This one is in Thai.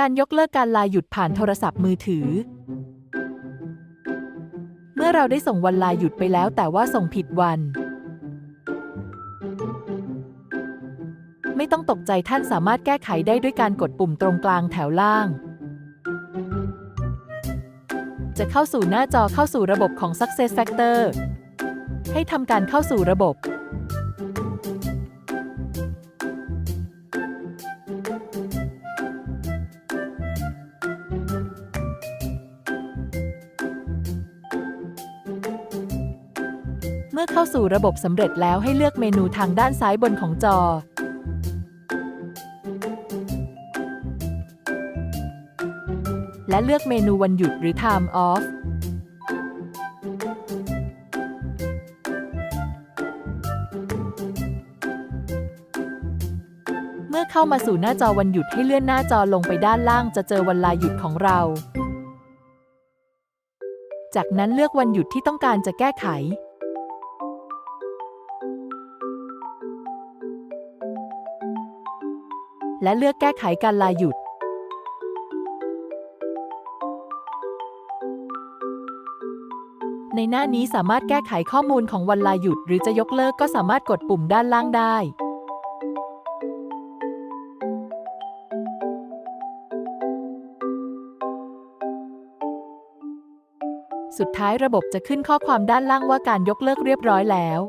การยกเลิกการลาหยุดผ่านโทรศัพท์มือถือ เมื่อเราได้ส่งวันลาหยุดไปแล้วแต่ว่าส่งผิดวัน ไม่ต้องตกใจท่านสามารถแก้ไขได้ด้วยการกดปุ่มตรงกลางแถวล่าง จะเข้าสู่หน้าจอเข้าสู่ระบบของ Success Factor ให้ทำการเข้าสู่ระบบ เมื่อเข้าสู่ระบบสำเร็จแล้วให้เลือกเมนูทางด้านซ้ายบนของจอ และเลือกเมนูวันหยุดหรือ Time Off เมื่อเข้ามาสู่หน้าจอวันหยุดให้เลื่อนหน้าจอลงไปด้านล่างจะเจอวันลาหยุดของเรา จากนั้นเลือกวันหยุดที่ต้องการจะแก้ไข และเลือกแก้ไขการลาหยุด ในหน้านี้สามารถแก้ไขข้อมูลของวันลาหยุด หรือจะยกเลิกก็สามารถกดปุ่มด้านล่างได้สุดท้ายระบบจะขึ้นข้อความด้านล่างว่าการยกเลิกเรียบร้อยแล้ว